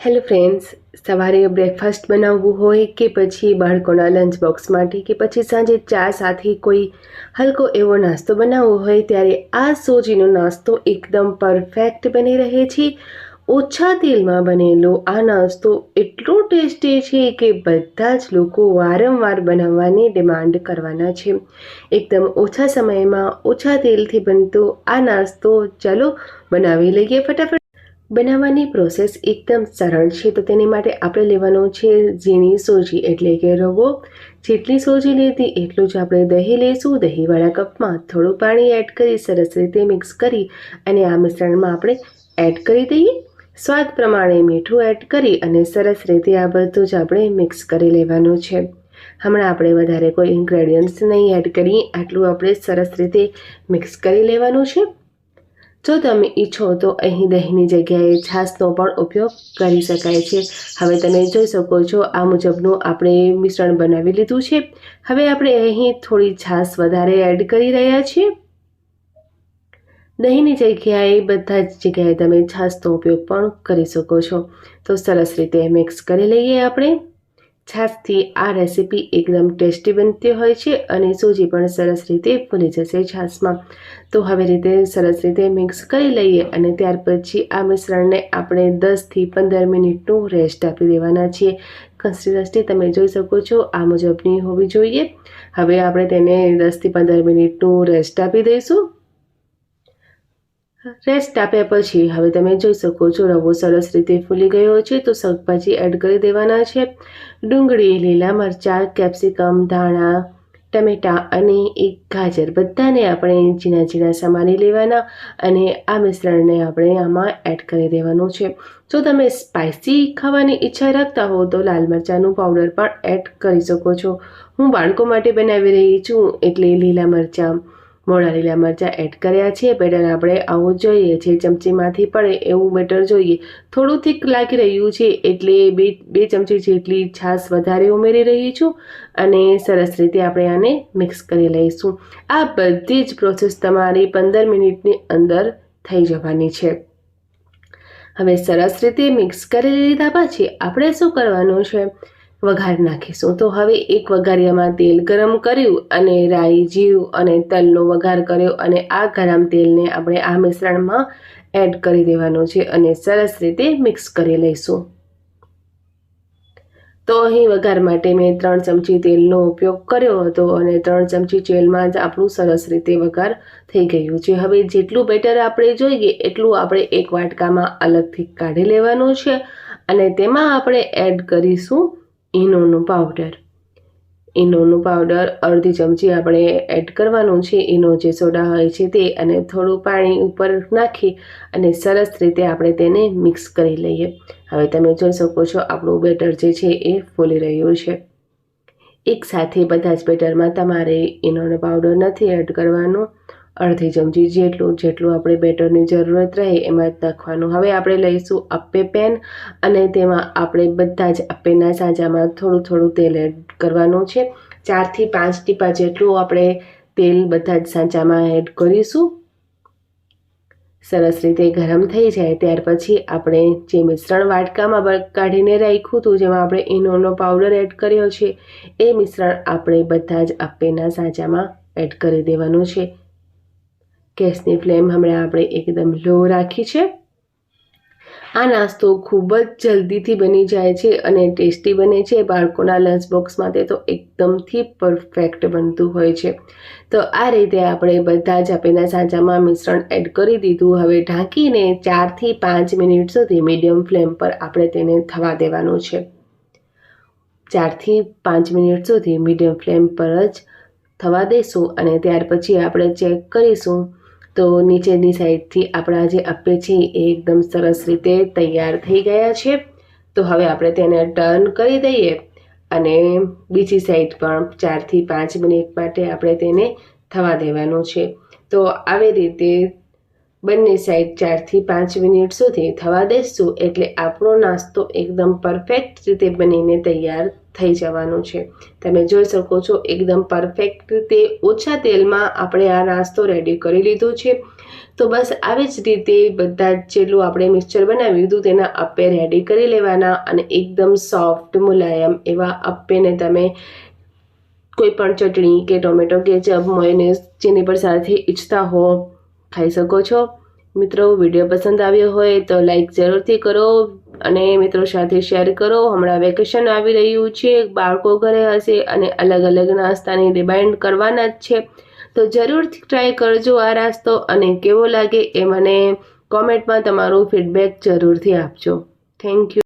Hello friends, સવારે breakfast બનાવવું હોય કે પછી બાળકોના લંચ બોક્સ માટે કે પછી સાંજે ચા સાથે કોઈ હલકો એવો નાસ્તો બનાવવો હોય ત્યારે આ સોજીનો નાસ્તો એકદમ પરફેક્ટ બની રહે છે. ઓછા તેલમાં બનેલો આ નાસ્તો એટલો ટેસ્ટી છે કે બધા જ લોકો વારંવાર બનાવવાની ડિમાન્ડ કરવાના છે. એકદમ ઓછા સમયમાં ઓછા તેલથી બનતો આ નાસ્તો ચાલો બનાવી લઈએ ફટાફટ. બનાવવાની પ્રોસેસ એકદમ સરળ છે, તો તેની માટે આપણે લેવાનો છે ઝીણી સોજી, એટલે કે રવો. જેટલી સોજી લીધી એટલું જ આપણે દહીં લઈશું દહીંવાળા કપમાં થોડું પાણી એડ કરી સરસ રીતે મિક્સ કરી અને આ મિશ્રણમાં આપણે એડ કરી દઈએ. સ્વાદ પ્રમાણે મીઠું એડ કરી અને સરસ રીતે આ બધું જ આપણે મિક્સ કરી લેવાનું છે. હમણાં આપણે વધારે કોઈ ઇન્ગ્રેડિયન્ટ્સ નહીં એડ કરીએ. આટલું આપણે સરસ રીતે મિક્સ કરી લેવાનું છે. જો તમે ઈચ્છો તો અહીં દહીંની જગ્યાએ છાશનો પણ ઉપયોગ કરી શકાય છે. હવે તમે જોઈ શકો છો, આ મુજબનું આપણે મિશ્રણ બનાવી લીધું છે. હવે આપણે અહીં થોડી છાશ વધારે એડ કરી રહ્યા છીએ. દહીંની જગ્યાએ બધા જ જગ્યાએ તમે છાશનો ઉપયોગ પણ કરી શકો છો. તો સરસ રીતે મિક્સ કરી લઈએ આપણે. છાશથી આ રેસીપી એકદમ ટેસ્ટી બનતી હોય છે અને સૂજી પણ સરસ રીતે ફૂલી જશે છાશમાં. તો હવે રીતે સરસ રીતે મિક્સ કરી લઈએ અને ત્યાર પછી આ મિશ્રણને આપણે દસથી પંદર મિનિટનું રેસ્ટ આપી દેવાના છીએ. કન્સિસ્ટન્સી તમે જોઈ શકો છો આ મુજબની હોવી જોઈએ. હવે આપણે તેને દસથી પંદર મિનિટનું રેસ્ટ આપી દઈશું. રેસ્ટ આપ્યા પછી. હવે તમે જોઈ શકો છો, રવો સરસ રીતે ફૂલી ગયો છે, તો શાકભાજી એડ કરી દેવાના છે. ડુંગળી, લીલા મરચાં, કેપ્સિકમ, ધાણા, ટમેટાં અને એક ગાજર બધાને આપણે ઝીણા ઝીણા સમારી લેવાના અને આ મિશ્રણને આપણે આમાં એડ કરી દેવાનું છે. જો તમે સ્પાઇસી ખાવાની ઈચ્છા રાખતા હો, તો લાલ મરચાંનું પાવડર પણ એડ કરી શકો છો. હું બાળકો માટે બનાવી રહી છું, એટલે લીલા મરચાં મોડા લીલા મરચાં એડ કર્યા છે. બેટર આપણે આવું જોઈએ જે ચમચીમાંથી પડે એવું બેટર જોઈએ. થોડું થીક લાગી રહ્યું છે એટલે બે બે ચમચી જેટલી છાશ વધારે ઉમેરી રહી છું અને સરસ રીતે આપણે આને મિક્સ કરી લઈશું. આ બધી જ પ્રોસેસ તમારી પંદર મિનિટની અંદર થઈ જવાની છે. હવે સરસ રીતે મિક્સ કરી લીધા પછી આપણે શું કરવાનું છે? વઘાર નાખીશું. તો હવે એક વઘારિયામાં તેલ ગરમ કર્યું અને રાઈ જીરું અને તલનો વઘાર કર્યો અને આ ગરમ તેલને આપણે આ મિશ્રણમાં એડ કરી દેવાનું છે અને સરસ રીતે મિક્સ કરી લઈશું. તો અહીં વઘાર માટે મેં ત્રણ ચમચી તેલનો ઉપયોગ કર્યો હતો અને ત્રણ ચમચી તેલમાં જ આપણું સરસ રીતે વઘાર થઈ ગયું છે. હવે જેટલું બેટર આપણે જોઈએ એટલું આપણે એક વાટકામાં અલગથી કાઢી લેવાનું છે અને તેમાં આપણે એડ કરીશું ઈનોનું પાવડર ઈનોનું પાવડર અડધી ચમચી આપણે એડ કરવાનું છે. ઈનો જે સોડા હોય છે તે અને થોડું પાણી ઉપર નાખી અને સરસ રીતે આપણે તેને મિક્સ કરી લઈએ. હવે તમે જોઈ શકો છો આપણું બેટર જે છે એ ફૂલી રહ્યું છે. એક સાથે બધા જ બેટરમાં તમારે ઈનોનો પાવડર નથી એડ કરવાનો. અડધી ચમચી જેટલું જેટલું આપણે બેટરની જરૂરત રહે, એમાં જ નાખવાનું. હવે આપણે લઈશું અપ્પે પેન અને તેમાં આપણે બધા જ અપ્પેના સાંજામાં થોડું થોડું તેલ એડ કરવાનું છે. ચારથી પાંચ ટીપા જેટલું આપણે તેલ બધા જ સાંચામાં એડ કરીશું. સરસ રીતે ગરમ થઈ જાય, ત્યાર પછી આપણે જે મિશ્રણ વાટકામાં કાઢીને રાખ્યું હતું, જેમાં આપણે ઈનોનો પાવડર એડ કર્યો છે, એ મિશ્રણ આપણે બધા જ અપ્પેના સાંચામાં એડ કરી દેવાનું છે. ગેસની ફ્લેમ હમણાં આપણે એકદમ લો રાખી છે. આ નાસ્તો ખૂબ જ જલ્દીથી બની જાય છે અને ટેસ્ટી બને છે. બાળકોના લંચ બોક્સ માટે તો એકદમથી પરફેક્ટ બનતું હોય છે. તો આ રીતે આપણે બધા જ આપેલા સાંચામાં મિશ્રણ એડ કરી દીધું. હવે ઢાંકીને ચારથી પાંચ મિનિટ સુધી મીડિયમ ફ્લેમ પર આપણે તેને થવા દેવાનું છે. ચારથી પાંચ મિનિટ સુધી મીડિયમ ફ્લેમ પર જ થવા દઈશું અને ત્યાર પછી આપણે ચેક કરીશું તો નીચેની સાઈડથી આપણા જે અપ્પે છે એ એકદમ સરસ રીતે તૈયાર થઈ ગયા છે. તો હવે આપણે તેને ટર્ન કરી દઈએ અને બીજી સાઈડ પણ ચારથી પાંચ મિનિટ માટે આપણે તેને થવા દેવાનું છે. તો આવી રીતે બંને સાઈડ ચારથી પાંચ મિનિટ સુધી થવા દઈશું એટલે આપણો નાસ્તો એકદમ પરફેક્ટ રીતે બનીને તૈયાર થઈ જવાનું છે. તમે જોઈ શકો છો એકદમ પરફેક્ટ રીતે ઓછા તેલમાં આપણે આ નાસ્તો રેડી કરી લીધો છે. તો બસ આવી જ રીતે બધા જ જેટલું આપણે મિક્સચર બનાવ્યું હતું તેના અપ્પે રેડી કરી લેવાના અને એકદમ સોફ્ટ મુલાયમ એવા અપ્પેને તમે કોઈ પણ ચટણી કે ટોમેટો કેચઅપ મોયનેસ જેની પર સાથે ઈચ્છતા હો ખાઈ શકો છો. મિત્રો, વીડિયો પસંદ આવ્યો હોય તો લાઈક જરૂરથી કરો અને મિત્રો સાથે શેર કરો. હમણાં વેકેશન આવી રહ્યું છે, બાળકો ઘરે હશે અને અલગ અલગ નાસ્તાની રિમાઇન્ડ કરવાના જ છે. તો જરૂરથી ટ્રાય કરજો આ નાસ્તો અને કેવો લાગે એ મને કોમેન્ટમાં તમારું ફીડબેક જરૂરથી આપજો. Thank you